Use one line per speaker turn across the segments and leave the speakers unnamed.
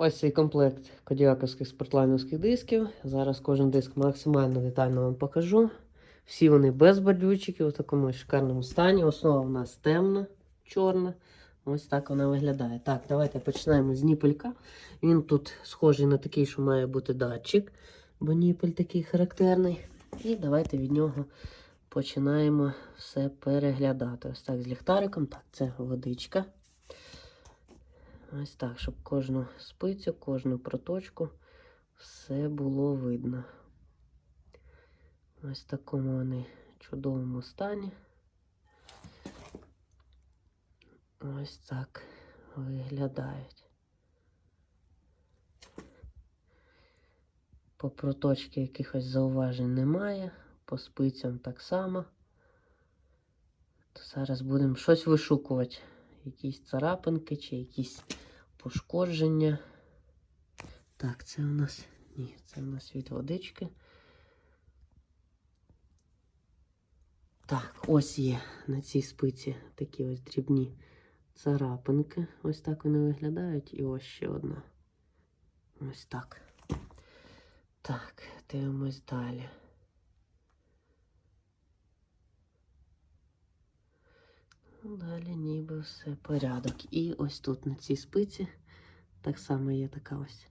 Ось цей комплект кодіаковських спортлайновських дисків. Зараз кожен диск максимально детально вам покажу. Всі вони без бордюрчиків, у такому шикарному стані. Основа у нас темна, чорна. Ось так вона виглядає. Так, давайте починаємо з ніпелька. Він тут схожий на такий, що має бути датчик, бо ніпель такий характерний. І давайте від нього починаємо все переглядати. Ось так з ліхтариком. Так, це водичка. Ось так, щоб кожну спицю, кожну проточку все було видно. Ось в такому вони чудовому стані. Ось так виглядають. По проточці якихось зауважень немає, по спицям так само. То зараз будемо щось вишукувати. Якісь царапинки чи якісь пошкодження. Так, це у нас. Ні, це у нас від водички. Так, ось є на цій спиці такі ось дрібні царапинки. Ось так вони виглядають. І ось ще одна. Ось так. Так, дивимось далі. Далі ніби все порядок. І ось тут на цій спиці так само є така ось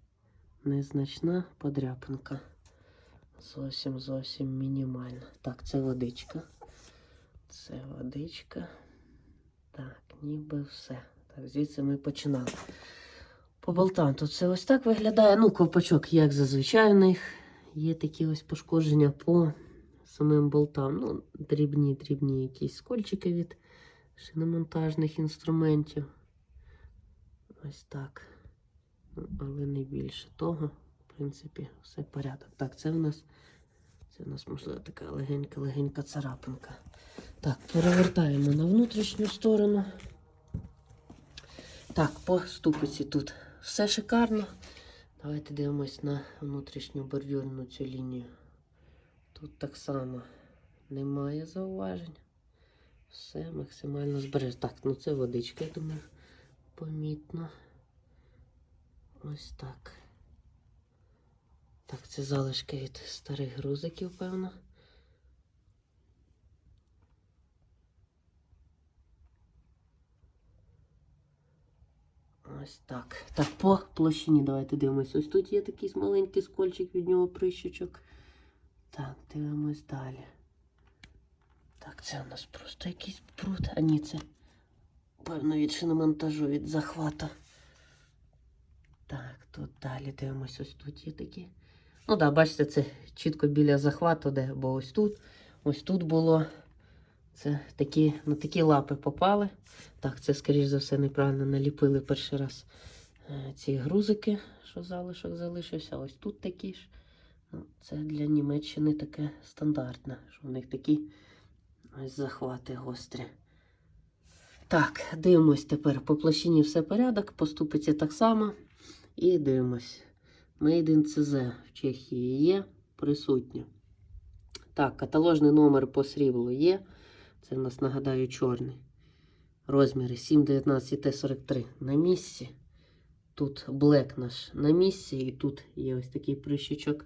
незначна подряпинка. Зовсім зовсім мінімальна. Так, це водичка. Це водичка. Так, ніби все. Так, звідси ми починали. По болтам тут все ось так виглядає. Ну, ковпачок, як зазвичай, в них є такі ось пошкодження по самим болтам. Ну, дрібні, дрібні якісь скольчики від шиномонтажних інструментів. Ось так. Ну, Але не більше того. В принципі, все порядок. Так, це в нас. Це в нас, можливо, така легенька-легенька царапинка. Так, перевертаємо на внутрішню сторону. Так, по ступиці тут все шикарно. Давайте дивимось на внутрішню бордюрну цю лінію. Тут так само немає зауважень. Все максимально збережено. Так, ну це водичка, я думаю, помітно. Ось так. Так, це залишки від старих грузиків, певно. Ось так. Так, по площині давайте дивимось. Ось тут є такий маленький скольчик від нього прищучок. Так, дивимось далі. Так, це у нас просто якийсь пруд. А ні, це певно від шиномонтажу, від захвату. Так, тут далі дивимось, ось тут є такі. Ну так, да, бачите, це чітко біля захвату, де, бо ось тут, ось тут було. Це такі, на такі лапи попали. Так, це, скоріш за все, неправильно наліпили перший раз е, ці грузики, що залишок залишився. Ось тут такі ж. Ну, Це для Німеччини таке стандартне, що в них такі ось захвати гострі. Так, дивимось тепер по площині все порядок, поступиться так само. І дивимось. Made in CZ в Чехії є присутнє. Так, каталожний номер по сріблу є. Це в нас, нагадаю, чорний. Розміри 7,19 Т43 на місці. Тут блек наш на місці, і тут є ось такий прищучок.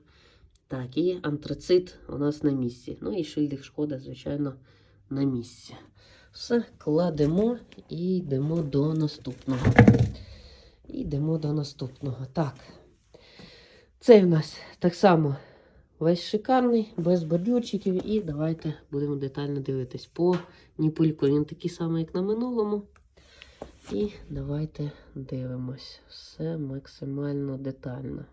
Так, і антрацит у нас на місці. Ну і шильдик шкода, звичайно, на місці. Все, кладемо і йдемо до наступного. І йдемо до наступного. Так. Цей в нас так само весь шикарний, без бордюрчиків. І давайте будемо детально дивитись по ніпульку. Він такий самий, як на минулому. І давайте дивимось. Все максимально детально.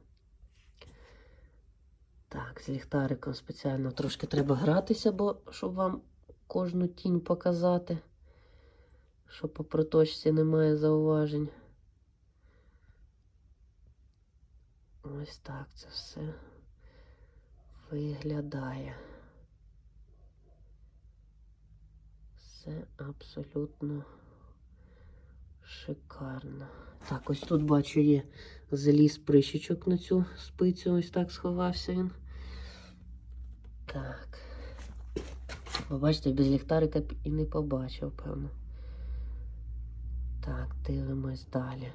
Так, з ліхтариком спеціально трошки треба гратися, бо щоб вам кожну тінь показати, що по проточці немає зауважень. Ось так це все виглядає. Все абсолютно шикарно. Так, ось тут бачу є заліз прищичок на цю спицю, ось так сховався він. Так. Ви бачите, без ліхтарика б і не побачив, певно. Так, дивимось далі.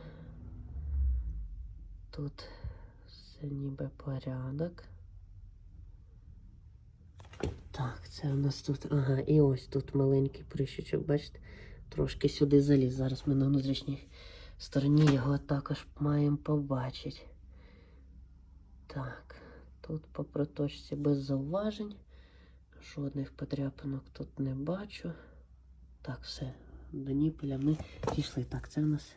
Тут все ніби порядок. Так, це у нас тут. Ага, і ось тут маленький прищучок, бачите? Трошки сюди заліз. Зараз ми на внутрішній стороні його також маємо побачити. Так, тут по проточці без зауважень. Жодних подряпинок тут не бачу. Так, все, до ніпеля ми дійшли. Так, це у нас.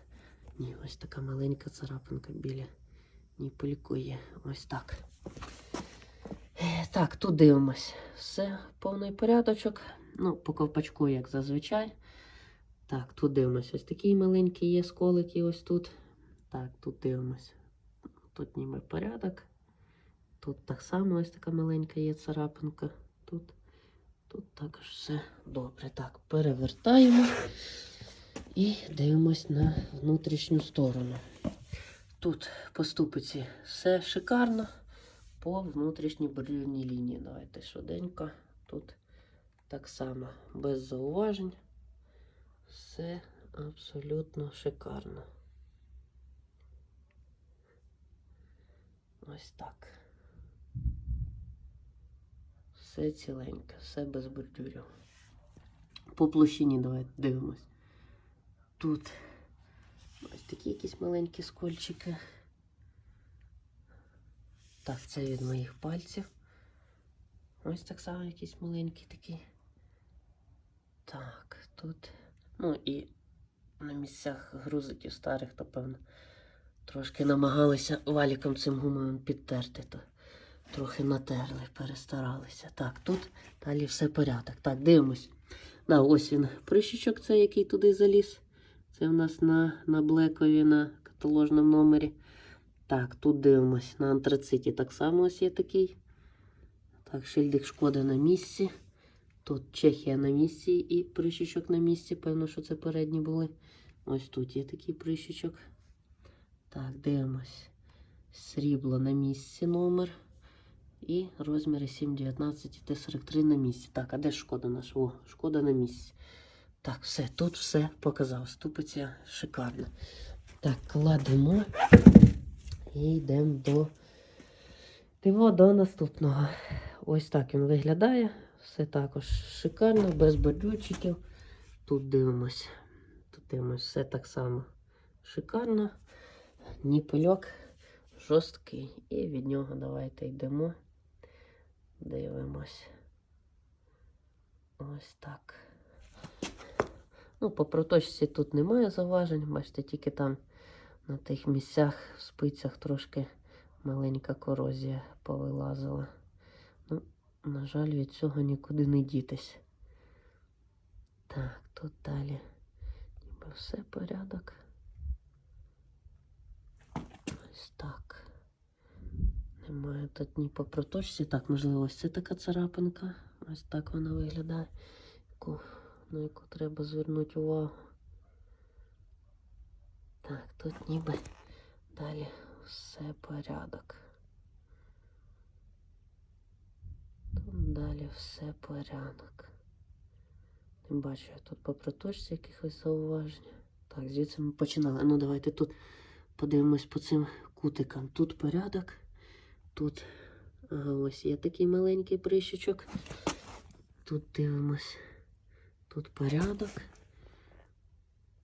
Ні, ось така маленька царапинка біля ніпельку є. Ось так. Е, Так, тут дивимось. Все, повний порядочок. Ну, по ковпачку, як зазвичай. Так, тут дивимось. Ось такий маленький є сколики ось тут. Так, тут дивимось. Тут ніби порядок. Тут так само ось така маленька є царапинка. Тут, тут також все добре. Так, перевертаємо і дивимось на внутрішню сторону. Тут по ступиці все шикарно. По внутрішній бордюрній лінії. Давайте швиденько. Тут так само без зауважень. Все абсолютно шикарно. Ось так. Все ціленьке, все без бордюрів. По площині давайте дивимось. Тут ось такі якісь маленькі скольчики. Так, це від моїх пальців. Ось так само якийсь маленький такий. Так, тут. Ну і на місцях грузиків старих, то певно, трошки намагалися валіком цим гумовим підтерти, то трохи натерли, перестаралися. Так, тут далі все порядок. Так, дивимось. Да, ось він прищичок, цей, який туди заліз. Це в нас на, на блекові, на каталожному номері. Так, тут дивимось на антрациті. Так само ось є такий. Так, шильдик шкода на місці. Тут Чехія на місці і прищичок на місці. Певно, що це передні були. Ось тут є такий прищичок. Так, дивимось. Срібло на місці номер. І розміри 719 і Т43 на місці. Так, а де шкода наша? О, шкода на місці. Так, все, тут все показав. Ступиця шикарна. Так, кладемо і йдемо до, йдемо до наступного. Ось так він виглядає. Все також шикарно, без бордюрчиків. Тут дивимось. Тут дивимось, все так само шикарно. Ніпельок жорсткий. І від нього давайте йдемо. Дивимось. Ось так. Ну, по проточці тут немає заважень. Бачите, тільки там на тих місцях в спицях трошки маленька корозія повилазила. Ну, на жаль, від цього нікуди не дітись. Так, тут далі ніби все порядок. Ось так. Немає тут ні по проточці. Так, можливо, ось це така царапинка. Ось так вона виглядає, яку, на яку треба звернути увагу. Так, тут ніби далі все порядок. Тут далі все порядок. Не бачу я тут по проточці якихось зауважень. Так, звідси ми починали. Ну, давайте тут подивимось по цим кутикам. Тут порядок. Тут ось є такий маленький прищичок. Тут дивимось. Тут порядок.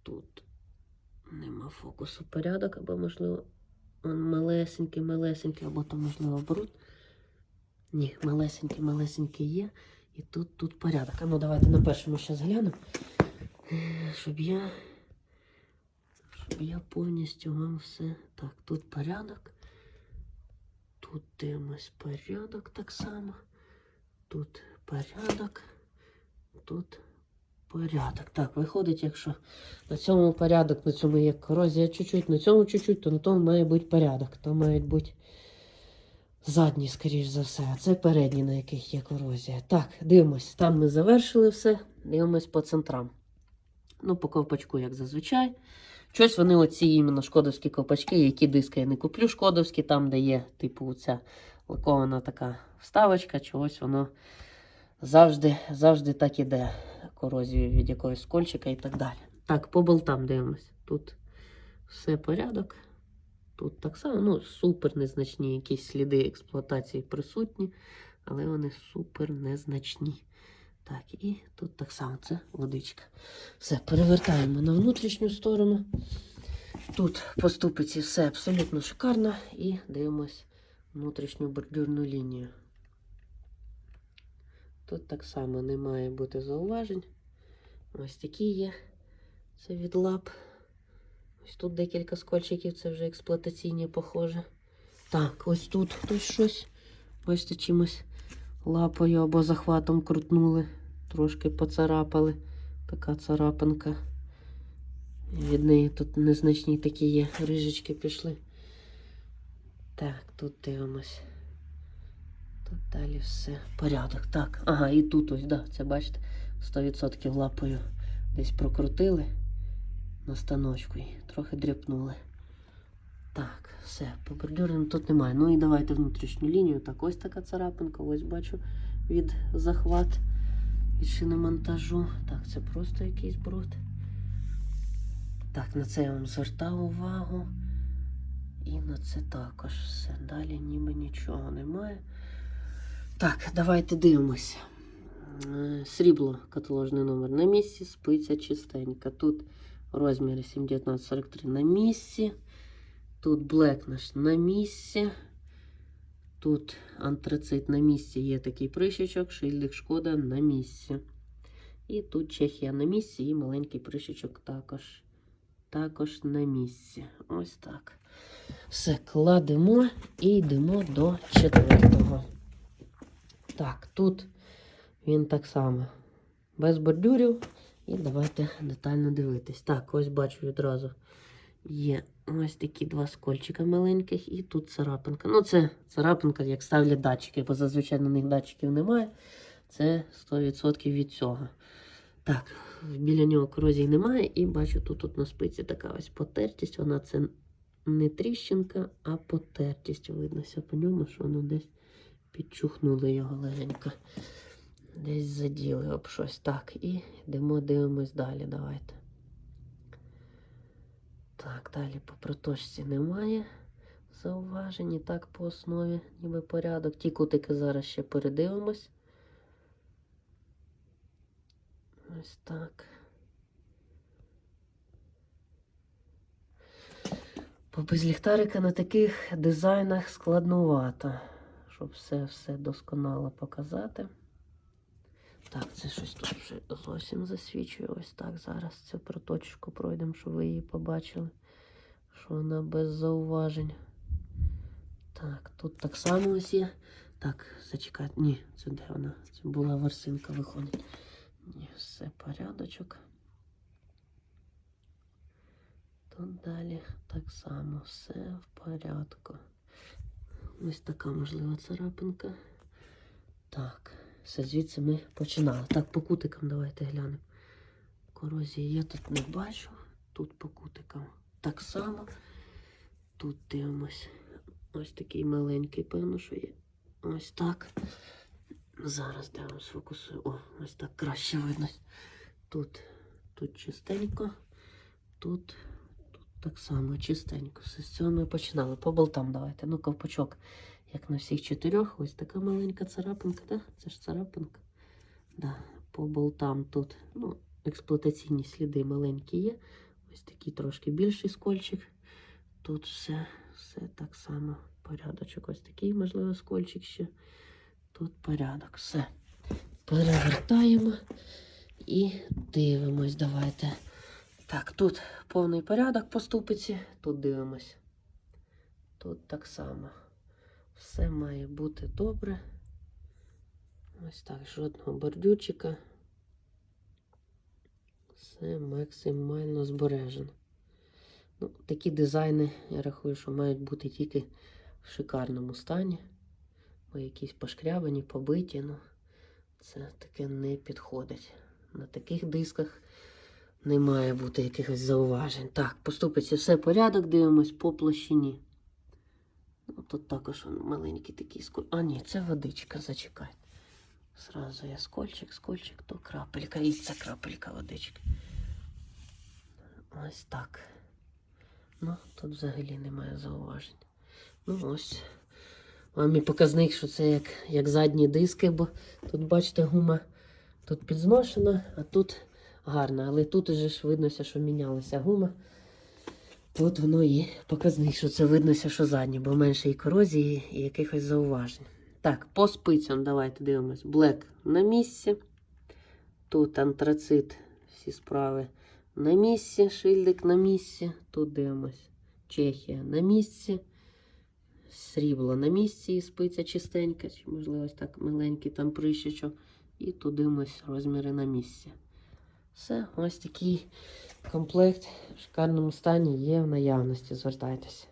Тут нема фокусу порядок, або, можливо, он малесенький, малесенький, або то, можливо, бруд. Ні, малесенький, малесенький є. І тут, тут порядок. А ну давайте на першому ще зглянемо. Щоб я. Щоб я повністю вам все. Так, тут порядок. Тут дивимось порядок так само. Тут порядок. Тут порядок. Так, виходить, якщо на цьому порядок, на цьому є корозія чуть-чуть, на цьому чуть-чуть, то на тому має бути порядок. То мають бути задні, скоріш за все. А це передні, на яких є корозія. Так, дивимось. Там ми завершили все. Дивимось по центрам. Ну, по ковпачку, як зазвичай. Щось вони оці іменно шкодовські ковпачки, які диски я не куплю шкодовські, там, де є, типу, ця лакована така вставочка, чогось воно завжди, завжди так іде. Корозію від якогось скольчика і так далі. Так, по болтам дивимось. Тут все порядок. Тут так само, ну, супер незначні якісь сліди експлуатації присутні, але вони супер незначні. Так, і тут так само це водичка. Все, перевертаємо на внутрішню сторону. Тут по ступиці все абсолютно шикарно. І дивимось внутрішню бордюрну лінію. Тут так само не має бути зауважень. Ось такі є. Це від лап. Ось тут декілька скольчиків, це вже експлуатаційні, похоже. Так, ось тут хтось щось. Бачите, чимось лапою або захватом крутнули. Трошки поцарапали. Така царапинка. Від неї тут незначні такі є. Рижечки пішли. Так, тут дивимось. Тут далі все. Порядок. Так. Ага, і тут ось, да, це бачите, 100% лапою десь прокрутили на станочку і трохи дряпнули. Так, все, по бордюрам тут немає. Ну і давайте внутрішню лінію. Так, ось така царапинка, ось бачу від захват від шиномонтажу. Так, це просто якийсь бруд. Так, на це я вам звертав увагу. І на це також все. Далі ніби нічого немає. Так, давайте дивимося. Е, Срібло, каталожний номер на місці, спиця чистенька. Тут розміри 71943 на місці. Тут блек наш на місці. Тут антрацит на місці є такий прищичок, шильдик шкода на місці. І тут Чехія на місці і маленький прищичок також. Також на місці. Ось так. Все, кладемо і йдемо до четвертого. Так, тут він так само. Без бордюрів. І давайте детально дивитись. Так, ось бачу відразу. Є ось такі два скольчика маленьких, і тут царапинка. Ну, це царапинка, як ставлять датчики, бо зазвичай на них датчиків немає. Це 100% від цього. Так, біля нього корозії немає, і бачу, тут, тут на спиці така ось потертість. Вона це не тріщинка, а потертість. Виднося по ньому, що воно десь підчухнули його легенько. Десь заділи об щось. Так, і йдемо, дивимось далі. Давайте. Так, далі по проточці немає зауважень. І так по основі, ніби порядок. Ті кутики зараз ще передивимось. Ось так. Бо без ліхтарика на таких дизайнах складнувато, щоб все все досконало показати. Так, це щось тут вже зовсім засвічує. Ось так. Зараз цю проточку пройдемо, щоб ви її побачили. Що вона без зауважень. Так, тут так само ось є. Так, зачекайте. Ні, це де вона? Це була ворсинка виходить. Ні, все порядочок. Тут далі так само все в порядку. Ось така можлива царапинка. Так, все звідси ми починали. Так, по кутикам давайте глянемо. Корозії я тут не бачу. Тут по кутикам так само. Тут дивимось. Ось такий маленький, певно, що є. Ось так. Зараз вам сфокусую. О, ось так краще видно. Тут, тут чистенько, тут, тут так само чистенько. Все з цього ми починали. По болтам давайте. Ну, ковпачок, як на всіх чотирьох. Ось така маленька царапинка, да? Це ж царапинка. Да. По болтам тут ну, експлуатаційні сліди маленькі є. Ось такий трошки більший скольчик. Тут все, все так само. Порядочок. Ось такий, можливо, скольчик ще. Тут порядок. Все. Перевертаємо і дивимось. Давайте. Так, тут повний порядок по ступиці. Тут дивимось. Тут так само. Все має бути добре. Ось так, жодного бордюрчика. Все максимально збережено. Ну, такі дизайни, я рахую, що мають бути тільки в шикарному стані. Бо якісь пошкрябані, побиті, ну це таке не підходить. На таких дисках не має бути якихось зауважень. Так, поступиться все порядок, дивимось по площині. Тут також он маленький такий сколь. А, ні, це водичка, зачекайте. Зразу я скольчик, скольчик, то крапелька. І це крапелька водички. Ось так. Ну, тут взагалі немає зауважень. Ну, ось. Вам і показник, що це як, як задні диски, бо тут, бачите, гума тут підзношена, а тут гарна. Але тут уже ж виднося, що мінялася гума. Тут воно і показник, що це виднося, що задні, бо менше і корозії, і якихось зауважень. Так, по спицям давайте дивимось. Блек на місці. Тут антрацит, всі справи на місці, шильдик на місці. Тут дивимось. Чехія на місці. Срібло на місці і спиця чистенька, чи можливо ось так миленький там прищичок. І тут дивимось розміри на місці. Все, ось такий комплект в шикарному стані є в наявності. Звертайтеся.